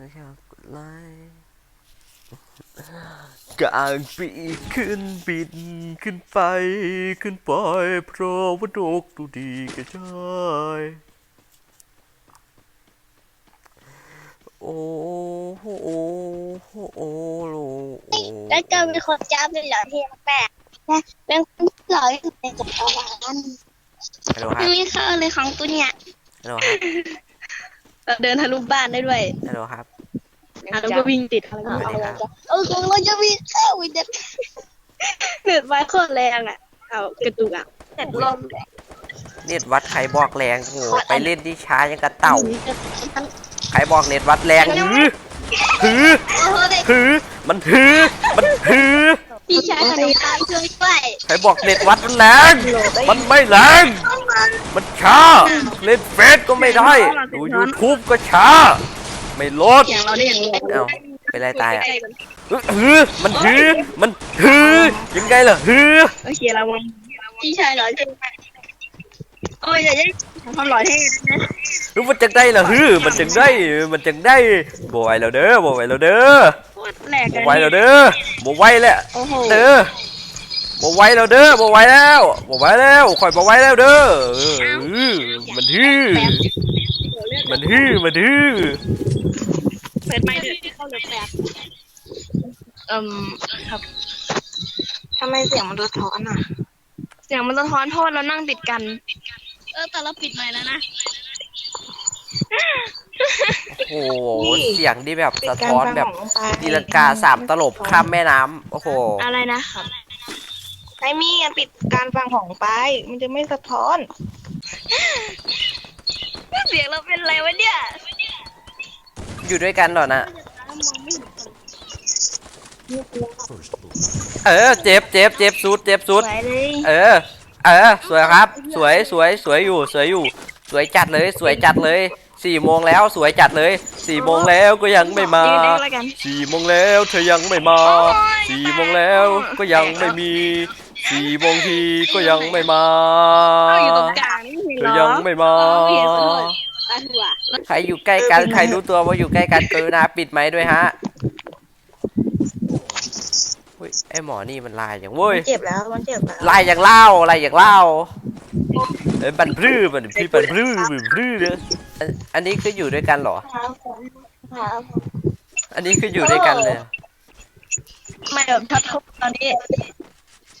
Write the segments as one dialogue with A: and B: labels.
A: นะครัไลกางปีขึ้นบินขึ้นไปขึ้นปล่อยเพราะว่านกดูดีกระจายโอ้โหโอ้โหโอ้โห
B: แล้วจะมีคนจ้าเป็นหล่อที่แปลกนะเป็นคนหล่อที่ในจักรวาลไม่เข้าเลยของกูเนี่ย
A: แบบ
C: เดินทะลุบ้านได้ด้วย
A: ฮัลโหลครับ
C: แล้วก็วิ่งติดอ
B: เออของเราจะมีเข้าอีกเด็ด
C: เน็ตไวโคตรแรงอะ เอากระตุกอะ
B: เน็ดลม
A: เน็ตวัดใครบอกแรงโอ้โไปเล่นดิช้ายังกระเต่า ใครบอกเน็ตวัดแรงหือหือ
B: ถือ
A: มันหือมันหือ
B: พี่ชายขนมปังช่วยด้วย
A: ใครบอกเน็ตวัดมันแรงมันไม่แรง มันช้า เล่นเฟซก็ไม่ได้ ดูยูทูบก็ช้า ไม่ลด
C: เนาะาไป็
A: นไรตายอะมันฮือมันฮือยังไงล่ะฮือ
C: โอเคระวัง
B: พี่ชายร้อยเจ็ด
C: โอ้ยจะได้ความร้อยให้นะ
A: รู้มันจังได้ล่ะฮือมันจังได้ มันจังได้บวไหวแล้วเด้อบวไหวแล้วเด้อบ
C: ว
A: ไหวแล้วเด้อบวไหวแล้วเด้อ บอไว้แล้วเด้อบอไว้แล้วบอไว้แล้วคอยบอไว้แล้วเด้อมันทื่อมันทื่อมันทื่อ
C: เปิดไม่ได้เข้าเลยแบบเอ่มครับ
B: ทำไมเสียงมันรถท้อนอะ
C: เสียงมันสะท้อนโทษแล้วนั่งติดกัน เออแต่เราปิดใหม่แล้วนะ
A: โอ้โหเสียงดีแบบสะท้อนแบบดีลังกาสามตลบข้ามแม่น้ำโอ้โห
C: อะไรนะครับ
B: ไอมี่อย่าปิดการฟังของไป มันจะไม่สะท้อน
C: เสียงเราเป็นไรวะเนี่ย
A: อยู่ด้วยกันเหรอนะ เออ เจ็บเจ็บเจ็บสุดเจ็บสุด
C: เอ
A: อ เออ สวยครับ สวยสวยสวยอยู่ สวยอยู่ สวยจัดเลย สวยจัดเลยสี่โมงแล้วสวยจัดเลยสี่โมงแล้วก็ยังไม่มาสี่โมงแล้วเธอยังไม่มาสี่โมงแล้วก็ยังไม่มี สี่โมงทีก็ยังไม่มา
C: เอยู่ตรงกลางนี่
A: เธอยังไม่มาใครอยู่ใกล้กันใครรู้ตัวว่าอยู่ใกล้กันกรุณาปิดไหมด้วยฮะไอหมอนี่มันลายอย่างเว้ย
B: เจ็บแล้วมันเจ็บแล้ว
A: ลายอย่างเล่าลายอย่างเล่าเอ้บันพรื้อบันพรื้บันพรื้บันพื้เนอะอันอันนี้คืออยู่ด้วยกันเหรออันนี้คืออยู่ด้วยกันเลย
C: ไม่แบบทับทบ
A: ตอนนี้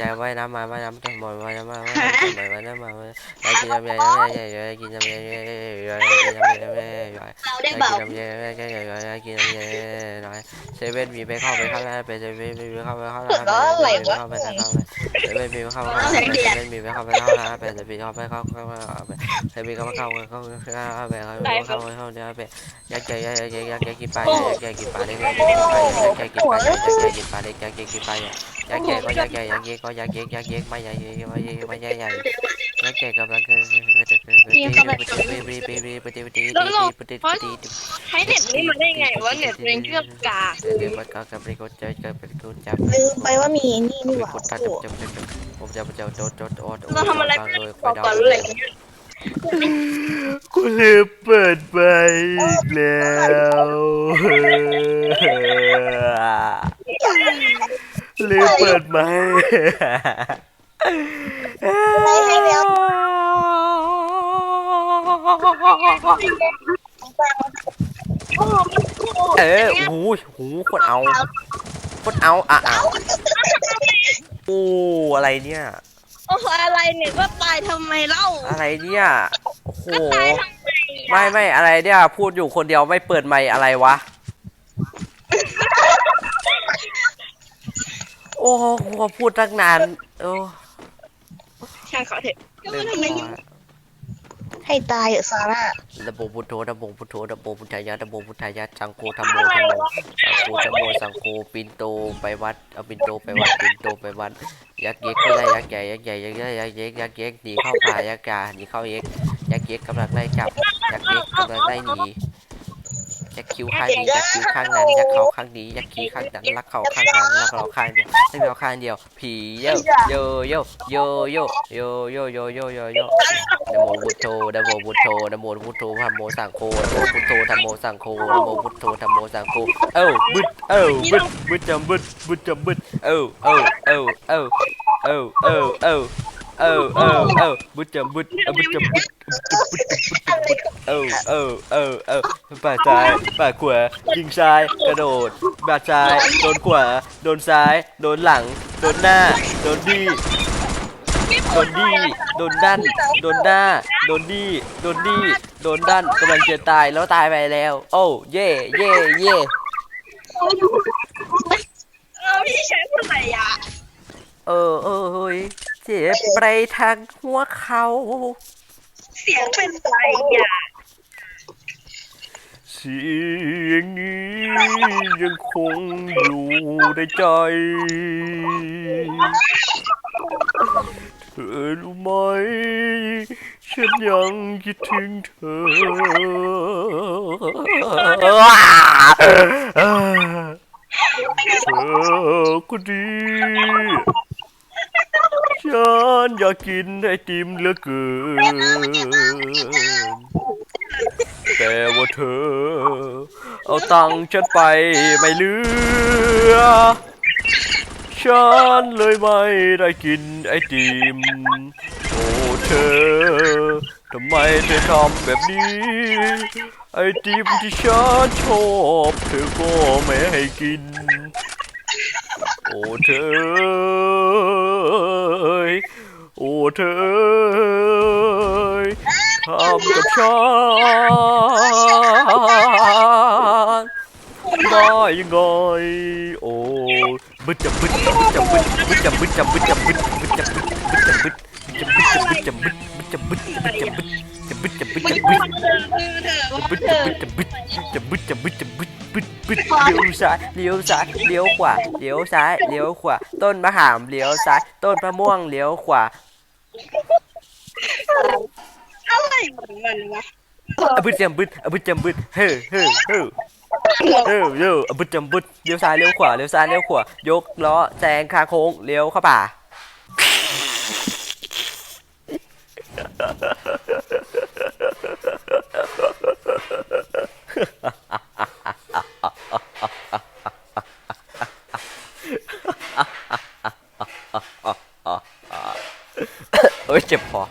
A: ดว่ายน้ำมาว่ายน้ำมาว่ายน้ำมาว่ายกินน้ำใหญ่ใหญ่ใหญ่กินน้ำใหญ่ใหญ่ใหญ่กินน้ำใหญ่ใหญ่ใหญ่
B: เราได้เบา
A: กินน้ำใหญ่ใหญ่ใหญ่ใหญ่กินน้ำใหญ่หน่อยเซเว่นมีไปเข้าไปเข้าแล้วไปเซเว่นมีไปเข้าไปเข้าแล้วเข้าไปเข้าไปเซเว่นมีไปเข้าไปเข้าเซเว่นมีไปเข้าไปเข้าแล้วไปเซเว่นเข้าไปเข้าเข้าไปเซเว่นเข้าไปเข้าเข้าเข้าไปเข้าไปเข้าไปเข้าเดี๋ยวไปยักษ์ใหญ่ยักษ์ใหญ่ยักษ์ใหญ่กินปลายักษ์ใหญ่กินปลาเล็กยักษ์ใหญ่กินปลายักษ์ใหญ่กินปลาเล็กยักษ์ใหญ่กินปลายักษ์ใหญ่ก็ยักษ์ใหญ่ยักษ์ใหญ่ก็ยักษ์ใหญ่ยักษ์ใหญ่ไม่ใหญ่ไม่ใหญ่ไม่ใหญ่ใหญ่ยักษ์ใหญ่กำลังปีปีปีปีปีปีปีปีปีปี
C: ให้เน็ตนี้มาได้ไงวะเน็ตเองเครื่องกาก
A: เดี๋ยวมันก็กำลังกดใจกำลังกดจับ
B: ลืมไปว่ามีนี่นี่หว่า
A: ดตัด
B: โอ้
A: จับจับจับผมจะจะโดดโดดโดด
C: เราทำอะไรไม่ได้บอกก่อนเลยอย่างเงี้ย
A: กูลืมเปิดไปอีกแล้วลืมเปิดไหม
B: ให้เบ ล
C: โอ้มันโคตร
A: เออหูหูคนเอาคนเอาอะอะโอ้อะไรเนี่ย
C: โอ้อะไรเนี่ยก็ตายทำไมเล่า
A: อะไรเนี่ยโอ้โห
C: ก็ตายทำไม
A: ไม่ไม่อะไรเนี่ย พูดอยู่คนเดียวไม่เปิดไมค์อะไรวะ โอ้โหพูดตั้งนาน โอ้
C: ช่างเขาเถอะก็
A: ลื
C: มัน
A: ม
C: ทำไม
A: ตัว
B: ให้ตายเถอะซาร่า
A: นะโมพุทโธนะโมพุทโธนะโมพุทธายะนะโมพุทธายะสังโฆธรรมโมธรรมโมสังโฆธรรมโมสังโฆปินโตไปวัดเอาปินโตไปวัดปินโตไปวัดยักษ์เย็กก็ได้ยักษ์ใหญ่ยักษ์ใหญ่ยักษ์ใหญ่ยักษ์เย็กยักษ์เย็กหนีเข้าป่ายักษ์กาหนีเข้าเย็กยักษ์เย็กกำลังไล่จับยักษ์เย็กกำลังไล่หนี ยักษ์คิ้วข้างนี้ยักษ์คิ้วข้างนั้นยักษ์เขาข้างนี้ยักษ์ขี้ข้างนั้นรักเขาข้างนั้นรักเราข้างเดียวให้เราข้างเดียว ผีโยโยโยโยโยโยโยโยโยโยโยนะโมพุทโธนะโมพุทโธนะโมพุทโธธรรมโมสังโฆนะโมพุทโธธรรมโมสังโฆนะโมพุทโธธรรมโมสังโฆเอ้าบึดเอ้าบึดบึดจำบึดบึดจำบึดเอ้าเอ้าเอ้าเอ้าเอ้าเอ้าเอ้าเอ้าเอ้าเอ้าบึดจำบึดเอ้าบึดจำบึด เอ้าเอ้าเอ้าเอ้าป่าซ้ายป่าขวายิงซ้ายกระโดดบาดซ้ายโดนขวาโดนซ้าย โดนหลัง โดนหน้า โดนดีโดนดีโดนด้านโดนหน้า โดนดีโดนดีโดนด้านกำลังจะตายแล้วตายไปแล้ว โอ้เย่เย่เย่
C: เออพี่ใช้พูดอะไรอะ
A: เออเออเฮ้ยเจ็บไปทางหัวเขา
C: เสียงเป็นไรอะ
A: เสียงนี้ยังคงอยู่ในใจเธอรู้ไหม ฉันยังคิดถึงเธอ เธอก็ดี ฉันอยากกินไอติมเหลือเกิน แต่ว่าเธอ เอาตังค์ฉันไปไม่เหลือ ฉันเลยไม่ได้กินไอติม โอ้เธอ ทำไมเธอทำแบบนี้ ไอติมที่ฉันชอบเธอก็ไม่ให้กิน โอ้เธอ ยโอ้เธอทำกับฉันได้ยังไงโอ้บึดจับบึดบึดจับบึดบึดจับบึดจับบึดจับบึดบึดจับบึดบึดจับบึดบึดจับบึดจับบึดจับบึดบึดจับบึดจับบึดจับบึดจับบึดจับบึด
C: เธอเธอว่า
A: บึด
C: เธ
A: จับบึดจับบึดจับบึดจับบึดจับบึดจับบึดบึด เลี้ยวซ้ายเลี้ยวซ้ายเลี้ยวขวาเลี้ยวซ้ายเลี้ยวขวาต้นมะขามเลี้ยวซ้ายต้นมะม่วงเลี้ยวขวา
C: อะไรของมันวะ
A: อะบึดจำบึดอะบึดจำบึดเฮ้อเฮ้อเฮ้อเฮ้อเฮ้ออะบึดจำบึดเลี้ยวซ้ายเลี้ยวขวาเลี้ยวซ้ายเลี้ยวขวายกล้อแซงคาโค้งเลี้ยวเข้าป่า เอ้ย เจ็บคอ